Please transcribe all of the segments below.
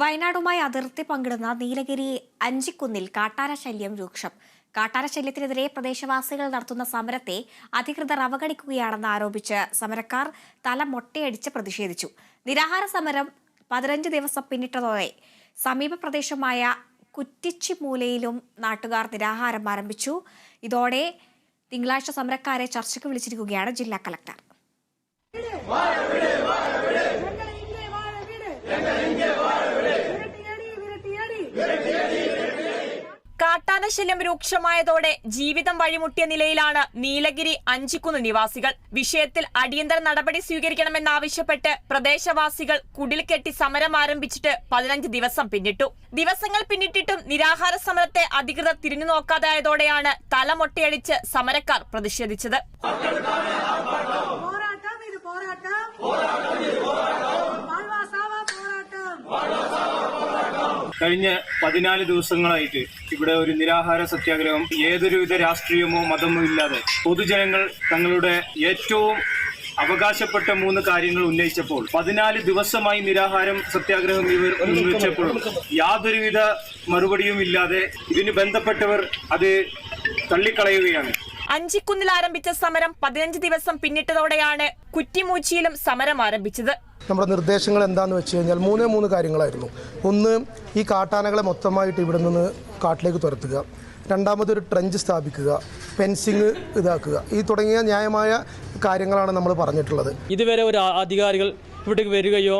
വയനാടുമായി അതിർത്തി പങ്കിടുന്ന നീലഗിരി അഞ്ചിക്കുന്നിൽ കാട്ടാര ശല്യം രൂക്ഷം. കാട്ടാര ശല്യത്തിനെതിരെ പ്രദേശവാസികൾ നടത്തുന്ന സമരത്തെ അധികൃതർ അവഗണിക്കുകയാണെന്ന് ആരോപിച്ച് സമരക്കാർ തല മൊട്ടയടിച്ച് പ്രതിഷേധിച്ചു. നിരാഹാര സമരം പതിനഞ്ച് ദിവസം പിന്നിട്ടതോടെ സമീപ പ്രദേശമായ കുറ്റിച്ചിമൂലയിലും നാട്ടുകാർ നിരാഹാരം ആരംഭിച്ചു. ഇതോടെ തിങ്കളാഴ്ച സമരക്കാരെ ചർച്ചയ്ക്ക് വിളിച്ചിരിക്കുകയാണ് ജില്ലാ കലക്ടർ. കാട്ടാനശല്യം രൂക്ഷമായതോടെ ജീവിതം വഴിമുട്ടിയ നിലയിലാണ് നീലഗിരി അഞ്ചിക്കുന്ന് നിവാസികൾ. വിഷയത്തിൽ അടിയന്തര നടപടി സ്വീകരിക്കണമെന്നാവശ്യപ്പെട്ട് പ്രദേശവാസികൾ കുടിൽ കെട്ടി സമരം ആരംഭിച്ചിട്ട് പതിനഞ്ച് ദിവസം പിന്നിട്ടു. ദിവസങ്ങൾ പിന്നിട്ടിട്ടും നിരാഹാര സമരത്തെ അധികൃതർ തിരിഞ്ഞു നോക്കാതായതോടെയാണ് തലമൊട്ടയടിച്ച് സമരക്കാർ പ്രതിഷേധിച്ചത്. കഴിഞ്ഞ പതിനാല് ദിവസങ്ങളായിട്ട് ഇവിടെ ഒരു നിരാഹാര സത്യാഗ്രഹം ഏതൊരുവിധ രാഷ്ട്രീയമോ മതമോ ഇല്ലാതെ പൊതുജനങ്ങൾ തങ്ങളുടെ ഏറ്റവും അവകാശപ്പെട്ട മൂന്ന് കാര്യങ്ങൾ ഉന്നയിച്ചപ്പോൾ പതിനാല് ദിവസമായി നിരാഹാരം സത്യാഗ്രഹം ഇവർ ഉന്നയിച്ചപ്പോൾ യാതൊരുവിധ മറുപടിയും ഇല്ലാതെ ഇതിന് ബന്ധപ്പെട്ടവർ അത് തള്ളിക്കളയുകയാണ്. അഞ്ചിക്കുന്നിൽ ആരംഭിച്ച സമരം പതിനഞ്ച് ദിവസം പിന്നിട്ടതോടെയാണ് കുറ്റിമൂച്ചിയിലും സമരം ആരംഭിച്ചത്. നമ്മുടെ നിർദ്ദേശങ്ങൾ എന്താന്ന് വെച്ച് കഴിഞ്ഞാൽ മൂന്നേ മൂന്ന് കാര്യങ്ങളായിരുന്നു. ഒന്ന് ഈ കാട്ടാനകളെ മൊത്തമായിട്ട് ഇവിടെ നിന്ന് കാട്ടിലേക്ക് തുരത്തുക. രണ്ടാമതൊരു ട്രഞ്ച് സ്ഥാപിക്കുക. ഫെൻസിങ് ഇതാക്കുക. ഈ തുടങ്ങിയ ന്യായമായ കാര്യങ്ങളാണ് നമ്മൾ പറഞ്ഞിട്ടുള്ളത്. ഇതുവരെ ഒരു അധികാരികൾ ഇവിടേക്ക് വരികയോ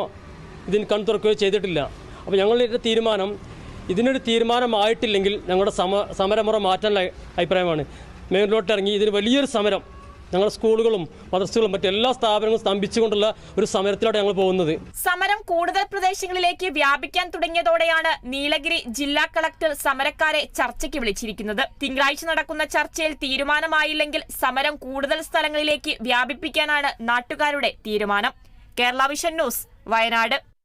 ഇതിന് കൺ തുറക്കുകയോ ചെയ്തിട്ടില്ല. അപ്പോൾ ഞങ്ങളുടെ തീരുമാനം ഇതിനൊരു തീരുമാനമായിട്ടില്ലെങ്കിൽ ഞങ്ങളുടെ സമ സമരമുറ മാറ്റാനുള്ള അഭിപ്രായമാണ്. മേലോട്ടിറങ്ങി ഇതിന് വലിയൊരു സമരം ഞങ്ങളുടെ സ്കൂളുകളും മദ്രസകളും മറ്റെല്ലാ സ്ഥാപനങ്ങളും സ്തംഭിച്ചുകൊണ്ടുള്ള ഒരു സമരത്തിലൂടെ ഞങ്ങൾ പോകുന്നത്. സമരം കൂടുതൽ പ്രദേശങ്ങളിലേക്ക് വ്യാപിക്കാൻ തുടങ്ങിയതോടെയാണ് നീലഗിരി ജില്ലാ കളക്ടർ സമരക്കാരെ ചർച്ചയ്ക്ക് വിളിച്ചിരിക്കുന്നത്. തിങ്കളാഴ്ച നടക്കുന്ന ചർച്ചയിൽ തീരുമാനമായില്ലെങ്കിൽ സമരം കൂടുതൽ സ്ഥലങ്ങളിലേക്ക് വ്യാപിപ്പിക്കാനാണ് നാട്ടുകാരുടെ തീരുമാനം. Kerala vision news Wayanad.